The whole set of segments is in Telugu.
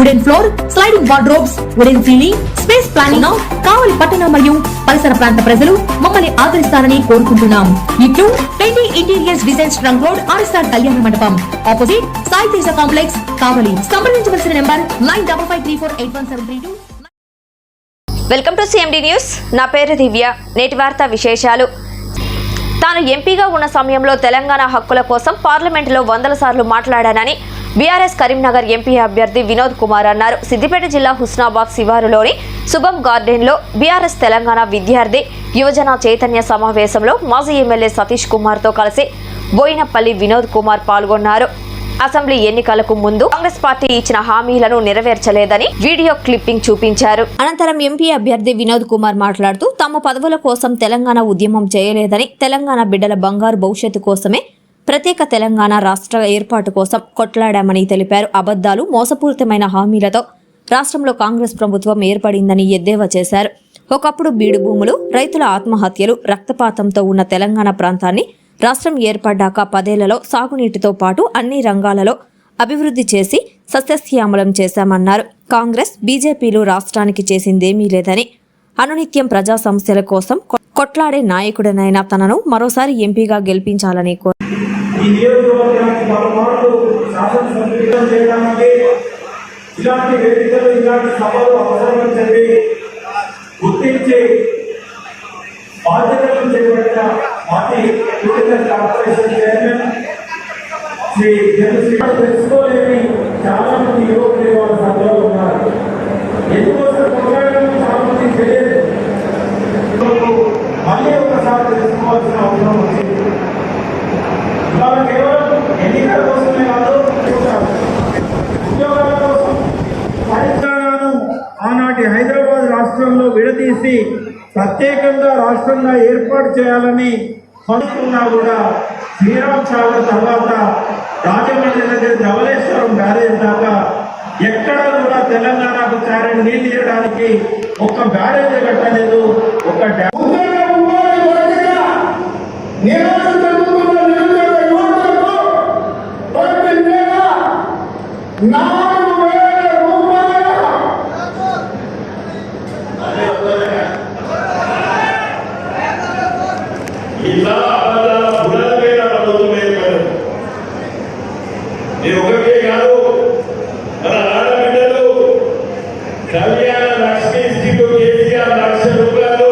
wooden floor sliding wardrobes wooden ceiling space planning Kavali పట్టణ మరియు పరిసర ప్రాంత ప్రజలు మమ్మల్ని ఆదరిస్తారని కోరుకుంటున్నాం. ఇట్లు పెండి interiors design trunk road RSR కళ్యాణ మండపం. Opposite Sai Teja complex Kavali. సంప్రదించవలసిన number nine double five three four eight one seven three two. Welcome to CMD news. నా పేరు దివ్య. నేటి వార్త విశేషాలు. తాను ఎంపీగా ఉన్న సమయంలో తెలంగాణ హక్కుల కోసం పార్లమెంటులో వందల సార్లు మాట్లాడానని బీఆర్ఎస్ కరీంనగర్ ఎంపీ అభ్యర్థి వినోద్ కుమార్ అన్నారు. సిద్దిపేట జిల్లా హుస్నాబాద్ శివారులోని శుభం గార్డెన్లో బీఆర్ఎస్ తెలంగాణ విద్యార్థి యువజన చైతన్య సమావేశంలో మాజీ ఎమ్మెల్యే సతీష్ కుమార్తో కలిసి బోయినపల్లి వినోద్ కుమార్ పాల్గొన్నారు. అసెంబ్లీ ఎన్నికలకు ముందు కాంగ్రెస్ పార్టీ ఇచ్చిన హామీలను నెరవేర్చలేదని వీడియో క్లిప్పింగ్ చూపించారు. అనంతరం ఎంపీ అభ్యర్థి వినోద్ కుమార్ మాట్లాడుతూ తమ పదవుల కోసం తెలంగాణ ఉద్యమం చేయలేదని తెలంగాణ బిడ్డల బంగారు భవిష్యత్తు కోసమే ప్రత్యేక తెలంగాణ రాష్ట్ర ఏర్పాటు కోసం కొట్లాడామని తెలిపారు. అబద్దాలు మోసపూరితమైన హామీలతో రాష్ట్రంలో కాంగ్రెస్ ప్రభుత్వం ఏర్పడిందని ఎద్దేవా చేశారు. ఒకప్పుడు బీడు భూములు రైతుల ఆత్మహత్యలు రక్తపాతంతో ఉన్న తెలంగాణ ప్రాంతాన్ని రాష్ట్రం ఏర్పడ్డాక పదేళ్ళలో సాగునీటితో పాటు అన్ని రంగాలలో అభివృద్ధి చేసి సస్యశ్యామలం చేశామన్నారు. కాంగ్రెస్ బీజేపీలు రాష్ట్రానికి చేసిందేమీ లేదని అనునిత్యం ప్రజా సమస్యల కోసం కొట్లాడే నాయకుడనైన తనను మరోసారి ఎంపీగా గెలిపించాలని కోరారు ఈ నియోజకవర్గానికి పలుమార్లు శాసనసభ్యులు చేయడానికి ఇలాంటి వేదికలు ఇలాంటి సభలు అవసరమని చెప్పి గుర్తించి బాధ్యతలు చేపట్టిన party fitness corporation chairman Shri Jagashri తెలుసుకోలేని చాలా మంది యువకులు ఇవాళ సభలో ఉన్నారు. ఎందుకోసం కొట్లాడడం చాలా మంది తెలియదు మళ్ళీ ఒకసారి తెలుసుకోవాల్సిన అవసరం వచ్చింది ఇవాళ కేవలం ఎన్నికల కోసమే కాదు ఉద్యోగాల కోసం తెలంగాణను ఆనాటి హైదరాబాద్ రాష్ట్రంలో విడదీసి ప్రత్యేకంగా రాష్ట్రంగా ఏర్పాటు చేయాలని అనుకున్నా కూడా శ్రీరామ్ సాగర్ తర్వాత రాజమండ్రి దగ్గర ధవళేశ్వరం బ్యారేజ్ దాకా ఎక్కడ కూడా తెలంగాణకు చారని నీళ్ళు ఇవ్వడానికి ఒక్క బ్యారేజ్ కట్టలేదు ఒక డ్యామ్. నాలుగు వేల రూపాయల ఇలా అబద్ధాల బుడల మీద అబద్ధమే కాదు. నేను ఒకటే కాదు మన ఆడబిడ్డలు కళ్యాణ లక్ష్మి స్థితి కేసీఆర్ లక్ష రూపాయలు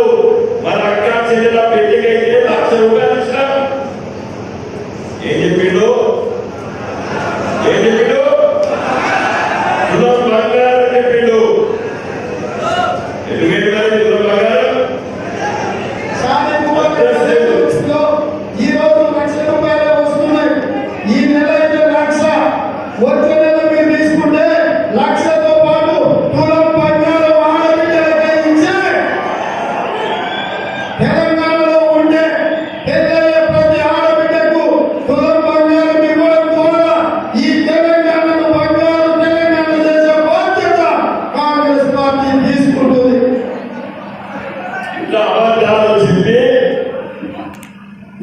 మన అక్క చెల్లెల పెళ్ళికైతే లక్ష రూపాయలు ఇచ్చినాం ఏం చెప్పిండు ఏం చెప్పిండు తులం బంగారం చెప్పిండు ఎందుకంటే మరి తులం బంగారం ఈ రోజు లక్ష రూపాయలు వస్తున్నాయి ఈ నెల అయితే లక్ష వచ్చే నెల మీరు తీసుకుంటే లక్షతో పాటు తులం బంగారం ఆడబిడ్డలకే ఇచ్చి తెలంగాణలో ఉండే పెద్దయ్యే ప్రతి ఆడబిడ్డకు తులం బంగారం ఇవ్వడం ద్వారా ఈ తెలంగాణను బంగారు తెలంగాణ చేసే బాధ్యత కాంగ్రెస్ పార్టీ తీసుకుంటుంది ఇట్లా అబద్ధాలు చెప్పి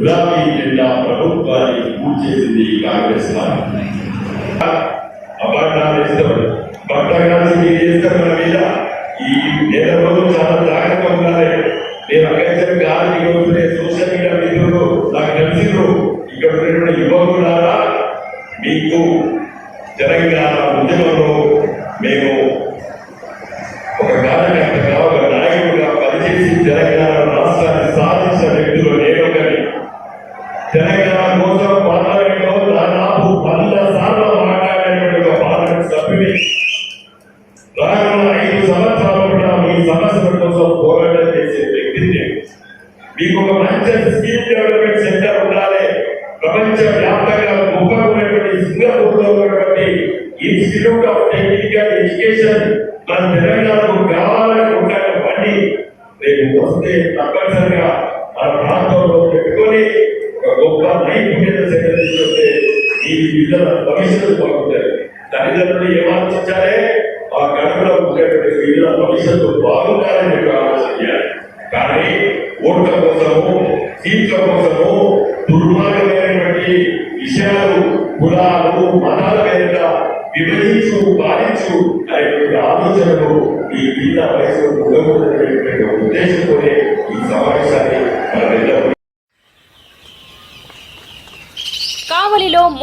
గులాబీ జెండా ప్రభుత్వాన్ని పూర్తి చేసింది కాంగ్రెస్ పార్టీ. అబద్ధాలు ఇష్టపడు భక్తగాల్సి మీరు చేస్తారు మన మీద ఈ నేల రోజులు చాలా జాగ్రత్తగా ఉండాలి. నేను అక్కడ గాలి వస్తుండే సోషల్ మీడియా మిత్రులు నాకు తెలిసిండ్రు ఇక్కడ ఉన్నటువంటి యువకులారా మీకు తెలంగాణ ఉద్యమంలో మేము ఒక కార్యకర్త ఒక నాయకుడిగా పనిచేసి తెలంగాణ రాష్ట్రాన్ని సాధించిన వ్యక్తులు తెలంగాణ కోసం పార్లమెంట్లో దాదాపు వంద సార్లు మాట్లాడేటువంటి పార్లమెంట్ సభ్యుని రానున్న ఐదు సంవత్సరాలు కూడా మీ సమస్యల కోసం పోరాటం చేసే వ్యక్తిని. మీకు ఒక మంచి డెవలప్మెంట్ సెంటర్ ఉండాలి. ప్రపంచ వ్యాప్తంగా ముఖ్యమైనటువంటి సింగపూర్లో ఉన్నటువంటి ఇన్స్టిట్యూట్ ఆఫ్ టెక్నికల్ ఎడ్యుకేషన్ మన తెలంగాణకు కావాలని బండి రేపు వస్తే తప్పనిసరిగా మన ప్రాంతంలో పెట్టుకొని గొప్ప నైపుణ్యత సెంటర్ పిల్లల భవిష్యత్తు బాగుంటుంది తల్లిదండ్రులు ఏం ఆలోచించాలి ఆ గడపలో ఉండేటువంటి పిల్లల భవిష్యత్తు బాగుండాలని చెప్పి ఆలోచన చేయాలి కానీ ఓట్ల కోసము సీట్ల కోసము దుర్మార్గమైనటువంటి విషయాలు కులాలు మతాల మీద విభజించు పాలించు అనేటువంటి ఆలోచనలు ఈ ఉండకూడదనేటువంటి ఉద్దేశంతోనే ఈ సమావేశాన్ని మనం కావలిలో